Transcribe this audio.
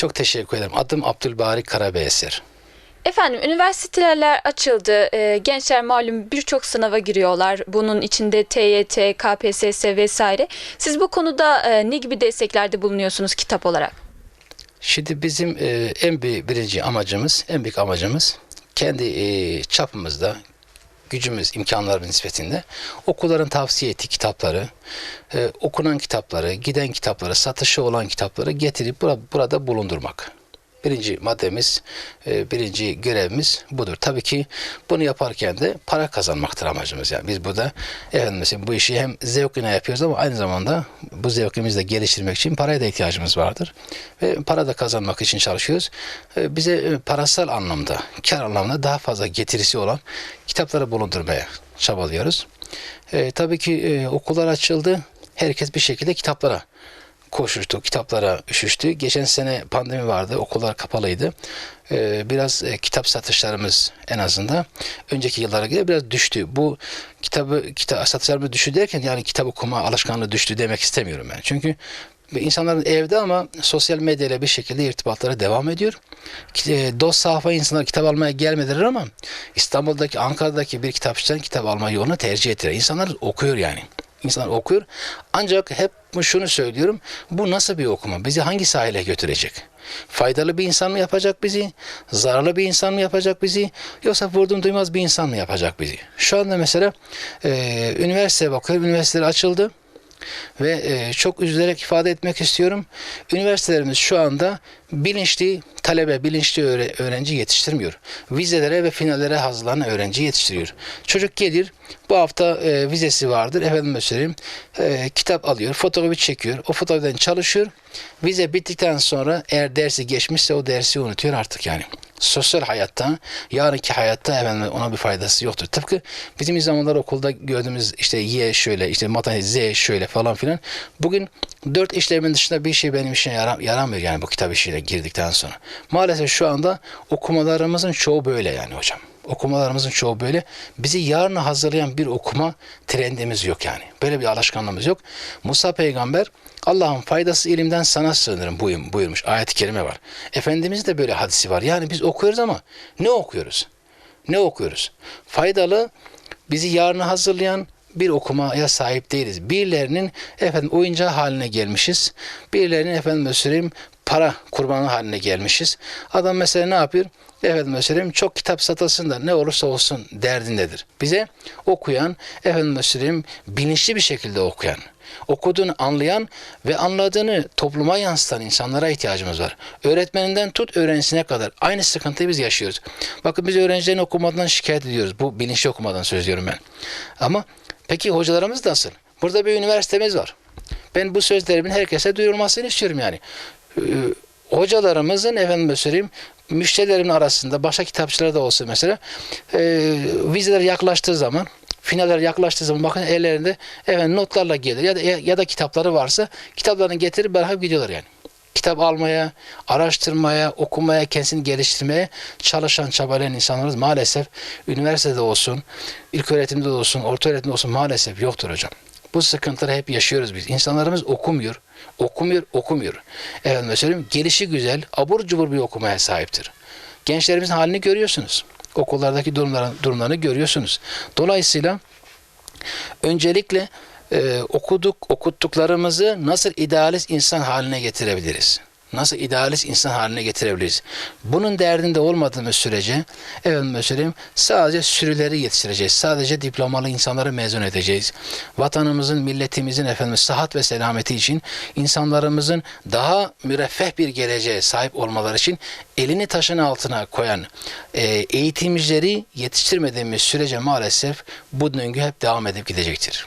Çok teşekkür ederim. Adım Abdülbari Karabeyeser. Efendim üniversiteler açıldı. Ee, gençler malum birçok sınava giriyorlar. Bunun içinde TYT, KPSS vesaire. Siz bu konuda e, ne gibi desteklerde bulunuyorsunuz kitap olarak? Şimdi bizim e, en büyük birinci amacımız, en büyük amacımız kendi e, çapımızda, gücümüz, imkanlarımız nispetinde okulların tavsiye ettiği kitapları, e, okunan kitapları, giden kitapları, satışı olan kitapları getirip bura- burada bulundurmak. Birinci maddemiz, e, birinci görevimiz budur. Tabii ki bunu yaparken de para kazanmaktır amacımız. Yani biz burada efendim bu işi hem zevkine yapıyoruz ama aynı zamanda bu zevkimizi de geliştirmek için paraya da ihtiyacımız vardır. Ve para da kazanmak için çalışıyoruz. E, Bize e, parasal anlamda, kar anlamda daha fazla getirisi olan kitapları bulundurmaya çabalıyoruz. E, tabii ki e, okullar açıldı. Herkes bir şekilde kitaplara koşuştu, kitaplara üşüştü. Geçen sene pandemi vardı, okullar kapalıydı. Ee, biraz e, kitap satışlarımız en azından önceki yıllara göre biraz düştü. Bu kitabı kitap satışlarımız düştü derken yani kitap okuma alışkanlığı düştü demek istemiyorum ben. Çünkü insanların evde ama sosyal medyayla bir şekilde irtibatları devam ediyor. E, Dost sahafa insanlar kitap almaya gelmediler ama İstanbul'daki, Ankara'daki bir kitapçıdan kitap alma yolunu tercih ettiler. İnsanlar okuyor yani. İnsanlar okuyor. Ancak hep şunu söylüyorum. Bu nasıl bir okuma? Bizi hangi sahile götürecek? Faydalı bir insan mı yapacak bizi? Zararlı bir insan mı yapacak bizi? Yoksa vurdum duymaz bir insan mı yapacak bizi? Şu anda mesela e, üniversiteye bakıyorum. Üniversiteler açıldı. Ve e, çok üzülerek ifade etmek istiyorum. Üniversitelerimiz şu anda bilinçli talebe, bilinçli öğre- öğrenci yetiştirmiyor. Vizelere ve finallere hazırlanan öğrenci yetiştiriyor. Çocuk gelir, bu hafta e, vizesi vardır. Efendim söyleyeyim, e, kitap alıyor, fotoğrafı çekiyor. O fotoğraftan çalışıyor. Vize bittikten sonra eğer dersi geçmişse o dersi unutuyor artık yani sosyal hayatta, yarınki hayatta efendim ona bir faydası yoktur. Tıpkı bizim zamanlar okulda gördüğümüz işte Y şöyle, işte matematik Z şöyle falan filan. Bugün dört işlemin dışında bir şey benim işine yaram- yaramıyor yani bu kitap girdikten sonra. Maalesef şu anda okumalarımızın çoğu böyle yani hocam. Okumalarımızın çoğu böyle. Bizi yarına hazırlayan bir okuma trendimiz yok yani. Böyle bir alışkanlığımız yok. Musa peygamber Allah'ın faydası ilimden sana sığınırım buyur- buyurmuş. Ayet-i kerime var. Efendimiz de böyle hadisi var. Yani biz okuyoruz ama ne okuyoruz? Ne okuyoruz? Faydalı, bizi yarına hazırlayan bir okumaya sahip değiliz. Birilerinin efendim oyuncağı haline gelmişiz. Birilerinin efendim söyleyeyim para kurbanı haline gelmişiz. Adam mesela ne yapıyor? Efendim söyleyeyim çok kitap satılsın da ne olursa olsun derdindedir. Bize okuyan, efendim söyleyeyim bilinçli bir şekilde okuyan, okuduğunu anlayan ve anladığını topluma yansıtan insanlara ihtiyacımız var. Öğretmeninden tut öğrencisine kadar aynı sıkıntıyı biz yaşıyoruz. Bakın biz öğrencilerin okumadan şikayet ediyoruz. Bu bilinçli okumadan söz diyorum ben. Ama peki hocalarımız nasıl? Burada bir üniversitemiz var. Ben bu sözlerimin herkese duyurulmasını istiyorum yani. Ee, hocalarımızın efendim söyleyeyim müşterilerimin arasında başka kitapçılar da olsa mesela e, vizeler yaklaştığı zaman finaller yaklaştığı zaman bakın ellerinde efendim notlarla gelir ya da ya da kitapları varsa kitaplarını getirip bırakıp gidiyorlar yani. Kitap almaya, araştırmaya, okumaya, kendisini geliştirmeye çalışan, çabalayan insanlarımız maalesef üniversitede olsun, ilk öğretimde olsun, orta öğretimde olsun maalesef yoktur hocam. Bu sıkıntıları hep yaşıyoruz biz. İnsanlarımız okumuyor, okumuyor, okumuyor. Efendim söyleyeyim, gelişi güzel, abur cubur bir okumaya sahiptir. Gençlerimizin halini görüyorsunuz. Okullardaki durumları, durumlarını görüyorsunuz. Dolayısıyla öncelikle e, okuduk, okuttuklarımızı nasıl idealist insan haline getirebiliriz? Nasıl idealist insan haline getirebiliriz? Bunun derdinde olmadığımız sürece efendim söyleyeyim sadece sürüleri yetiştireceğiz. Sadece diplomalı insanları mezun edeceğiz. Vatanımızın, milletimizin efendim sıhhat ve selameti için insanlarımızın daha müreffeh bir geleceğe sahip olmaları için elini taşın altına koyan e, eğitimcileri yetiştirmediğimiz sürece maalesef bu döngü hep devam edip gidecektir.